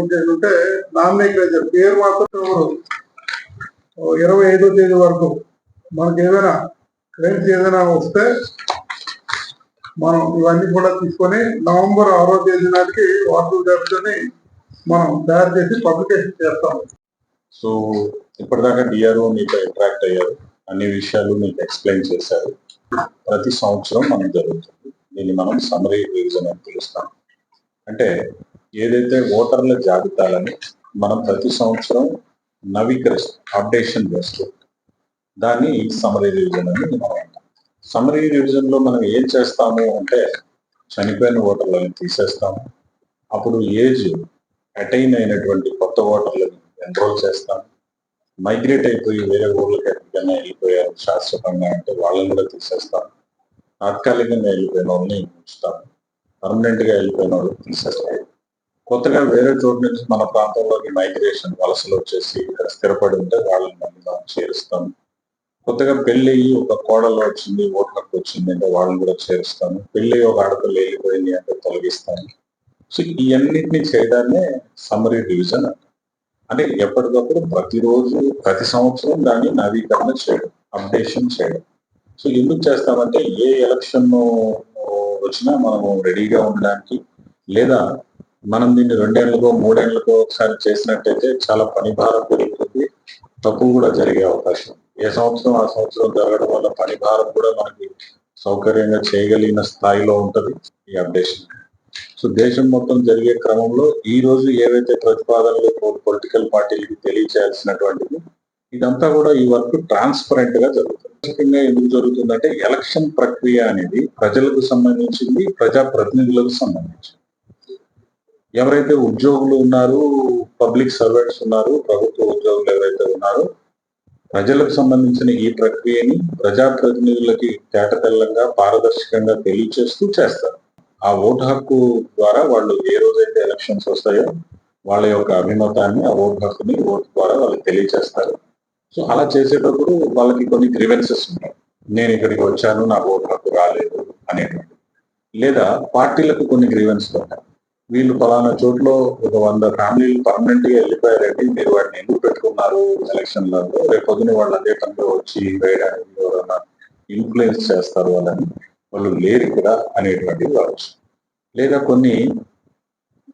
అంటే నామినేట్ పేరు మాత్రం ఇరవై ఐదో తేదీ వరకు మనకి ఏదైనా క్లెయిమ్స్ ఏదైనా వస్తే మనం ఇవన్నీ కూడా తీసుకొని నవంబర్ ఆరో తేదీ నాటికి వార్తలు జాబితాని మనం తయారు చేసి పబ్లికేషన్ చేస్తాం. సో ఇప్పటిదాకా డిఆర్ఓ మీతో ఇంటరాక్ట్ అయ్యారు. అన్ని విషయాలు మీకు ఎక్స్ప్లెయిన్ చేశారు. ప్రతి సంవత్సరం మనం జరుగుతుంది. దీన్ని మనం సమరీ రివిజన్ అని పిలుస్తాం. అంటే ఏదైతే ఓటర్ల జాబితాలని మనం ప్రతి సంవత్సరం నవీకరిస్తాం అప్డేషన్ చేస్తూ దాన్ని సమరీ రివిజన్ అని మనం సమరీ రివిజన్లో మనం ఏం చేస్తాము అంటే చనిపోయిన ఓటర్లను తీసేస్తాము. అప్పుడు ఏజ్ అటైన్ అయినటువంటి కొత్త ఓటర్లను ఎన్రోల్ చేస్తాం. మైగ్రేట్ అయిపోయి వేరే ఊర్లకు ఎక్కడికైనా వెళ్ళిపోయారు శాశ్వతంగా అంటే వాళ్ళని కూడా తీసేస్తాం. తాత్కాలికంగా వెళ్ళిపోయిన వాళ్ళని ఉంచుతాం. పర్మనెంట్గా వెళ్ళిపోయిన వాళ్ళు తీసేస్తాం. కొత్తగా వేరే చోటు నుంచి మన ప్రాంతంలోకి మైగ్రేషన్ వలసలు వచ్చేసి ఇక్కడ స్థిరపడి ఉంటే వాళ్ళని మళ్ళీ మనం చేరుస్తాం కొత్తగా పెళ్ళి అయ్యి ఒక కోడలు వచ్చింది ఓటు హక్కు వచ్చింది అంటే వాళ్ళని కూడా చేరుస్తాము. పెళ్ళి ఒక ఆడపిల్ల వెళ్ళిపోయింది అంటే తొలగిస్తాను సో ఇవన్నిటిని చేయడాన్నే సమరీ డివిజన్ అంటే ఎప్పటికప్పుడు ప్రతిరోజు ప్రతి సంవత్సరం దాన్ని నవీకరణ చేయడం అప్డేషన్ చేయడం. సో ఎందుకు చేస్తామంటే ఏ ఎలక్షన్ వచ్చినా మనము రెడీగా ఉండడానికి లేదా మనం దీన్ని రెండేళ్ళకో మూడేళ్ళకో ఒకసారి చేసినట్టయితే చాలా పని భారం పెరుగుతుంది. తక్కువ కూడా జరిగే అవకాశం. ఏ సంవత్సరం ఆ సంవత్సరం జరగడం వల్ల పని భారం కూడా మనకి సౌకర్యంగా చేయగలిగిన స్థాయిలో ఉంటుంది ఈ అప్డేషన్. సో దేశం మొత్తం జరిగే క్రమంలో ఈ రోజు ఏవైతే ప్రతిపాదనలు పొలిటికల్ పార్టీలకి తెలియచేయాల్సినటువంటిది ఇదంతా కూడా ఈ వర్క్ ట్రాన్స్పరెంట్గా జరుగుతుంది. ముఖ్యంగా ఎందుకు జరుగుతుందంటే ఎలక్షన్ ప్రక్రియ అనేది ప్రజలకు సంబంధించింది ప్రజా ప్రతినిధులకు సంబంధించింది. ఎవరైతే ఉద్యోగులు ఉన్నారు పబ్లిక్ సర్వెంట్స్ ఉన్నారు ప్రభుత్వ ఉద్యోగులు ఎవరైతే ఉన్నారో ప్రజలకు సంబంధించిన ఈ ప్రక్రియని ప్రజాప్రతినిధులకి తేటతెల్లంగా పారదర్శకంగా తెలియచేస్తూ చేస్తారు. ఆ ఓటు హక్కు ద్వారా వాళ్ళు ఏ రోజైతే ఎలక్షన్స్ వస్తాయో వాళ్ళ యొక్క అభిమతాన్ని ఆ ఓటు హక్కుని ఓటు ద్వారా వాళ్ళకి తెలియచేస్తారు. సో అలా చేసేటప్పుడు వాళ్ళకి కొన్ని గ్రీవెన్సెస్ ఉన్నాయి. నేను ఇక్కడికి వచ్చాను నా ఓటు హక్కు రాలేదు అనేటువంటి. లేదా పార్టీలకు కొన్ని గ్రీవెన్స్లు ఉంటాయి. వీళ్ళు ఫలానా చోట్ల ఒక వంద ఫ్యామిలీలు పర్మనెంట్గా వెళ్ళిపోయారండి. మీరు వాటిని ఎందుకు పెట్టుకున్నారు? ఎలక్షన్లలో రేపు పొద్దున వాళ్ళు అదే పనిలో వచ్చి వేయడానికి ఎవరైనా ఇన్ఫ్లుయెన్స్ చేస్తారు వాళ్ళని వాళ్ళు లేరు ఇక్కడ అనేటువంటివి కావచ్చు. లేదా కొన్ని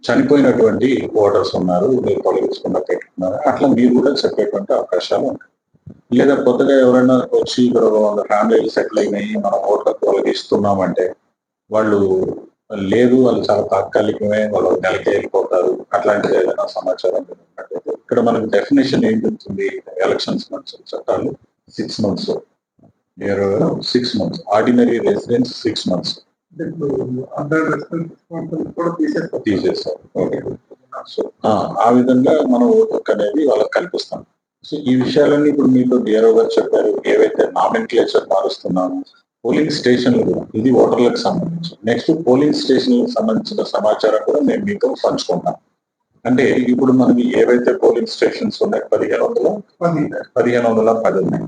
చనిపోయినటువంటి ఓటర్స్ ఉన్నారు మీరు తొలగించకుండా పెట్టుకున్నారు? అట్లా మీరు కూడా చెప్పేటువంటి అవకాశాలు ఉంటాయి. లేదా కొత్తగా ఎవరైనా వచ్చి ఇక్కడ ఒక వంద ఫ్యామిలీలు సెటిల్ అయినాయి మనం ఓట్లకు వాళ్ళకి ఇస్తున్నామంటే వాళ్ళు లేదు వాళ్ళు చాలా తాత్కాలికమే వాళ్ళు నెలకి వెళ్ళిపోతారు. అట్లాంటిది ఏదైనా సమాచారం ఇక్కడ మనకి డెఫినేషన్ ఏం చెప్తుంది? ఎలక్షన్స్ మంత్స్ చట్టాలు six months six months ordinary residence six months తీసేస్తారు. ఓకే సో ఆ, విధంగా మనం ఓటు హక్కు అనేది వాళ్ళకి కల్పిస్తాం. సో ఈ విషయాలన్నీ ఇప్పుడు మీతో డిఆర్ఓ గారు చెప్పారు. ఏవైతే నామినిక్లేచర్ మారుస్తున్నాము పోలింగ్ స్టేషన్లు కూడా ఇది ఓటర్లకు సంబంధించి. నెక్స్ట్ పోలింగ్ స్టేషన్లకు సంబంధించిన సమాచారం కూడా మేము మీతో పంచుకుంటాం. అంటే ఇప్పుడు మనకి ఏవైతే పోలింగ్ స్టేషన్స్ ఉన్నాయి పదిహేను వందల పది పదిహేను వందల పది ఉన్నాయి.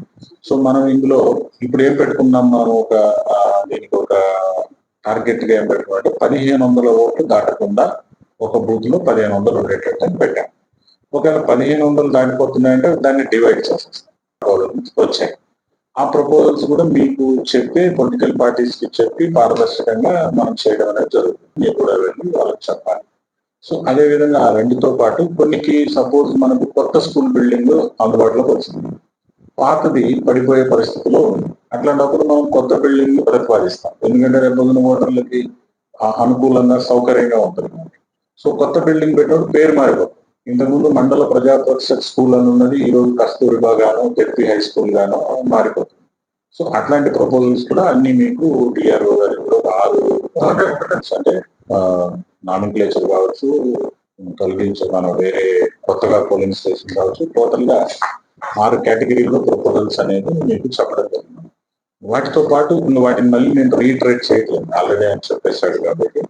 సో మనం ఇందులో ఇప్పుడు ఏం పెట్టుకున్నాం మనం ఒక దీనికి ఒక టార్గెట్గా ఏం పెట్టుకున్నాం పదిహేను వందల ఓట్లు దాటకుండా ఒక బూత్లో పదిహేను వందలు ఉండేటట్టు అని పెట్టాం. ఒకవేళ పదిహేను వందలు దాటిపోతున్నాయంటే దాన్ని డివైడ్ చేసేస్తాం. వచ్చాయి ఆ ప్రపోజల్స్ కూడా మీకు చెప్పి పొలిటికల్ పార్టీస్కి చెప్పి పారదర్శకంగా మనం చేయడం అనేది జరుగుతుంది. మీరు కూడా వెళ్ళి వాళ్ళకి చెప్పాలి. సో అదే విధంగా ఆ రెండుతో పాటు కొన్నికి సపోజ్ మనకు కొత్త స్కూల్ బిల్డింగ్ అందుబాటులోకి వచ్చింది. పాతది పడిపోయే పరిస్థితిలో ఉంది అట్లాంటప్పుడు మనం కొత్త బిల్డింగ్ ప్రతిపాదిస్తాం. ఎందుకంటే రేపు పొద్దున ఓటర్లకి ఆ అనుకూలంగా సౌకర్యంగా ఉంటుంది సో కొత్త బిల్డింగ్ పెట్టినప్పుడు పేరు మారిపోతుంది. ఇంతకుముందు మండల ప్రజాపరిషత్ స్కూల్ అని ఉన్నది ఈ రోజు కస్తూరిబా గాను తెప్పి హై స్కూల్ గాను మారిపోతుంది. సో అట్లాంటి ప్రపోజల్స్ కూడా అన్ని మీకు డిఆర్ఓ గారి కూడా ఆరు అంటే నామిక్లేచర్ కావచ్చు తొలగించే మనం వేరే కొత్తగా పోలింగ్ స్టేషన్ కావచ్చు టోటల్గా ఆరు కేటగిరీలో ప్రపోజల్స్ అనేది మీకు చెప్పడం జరిగింది. వాటితో పాటు వాటిని మళ్ళీ నేను రీట్రేట్ చేయట్లేదు. ఆల్రెడీ ఆయన చెప్పేశాడు కాబట్టి.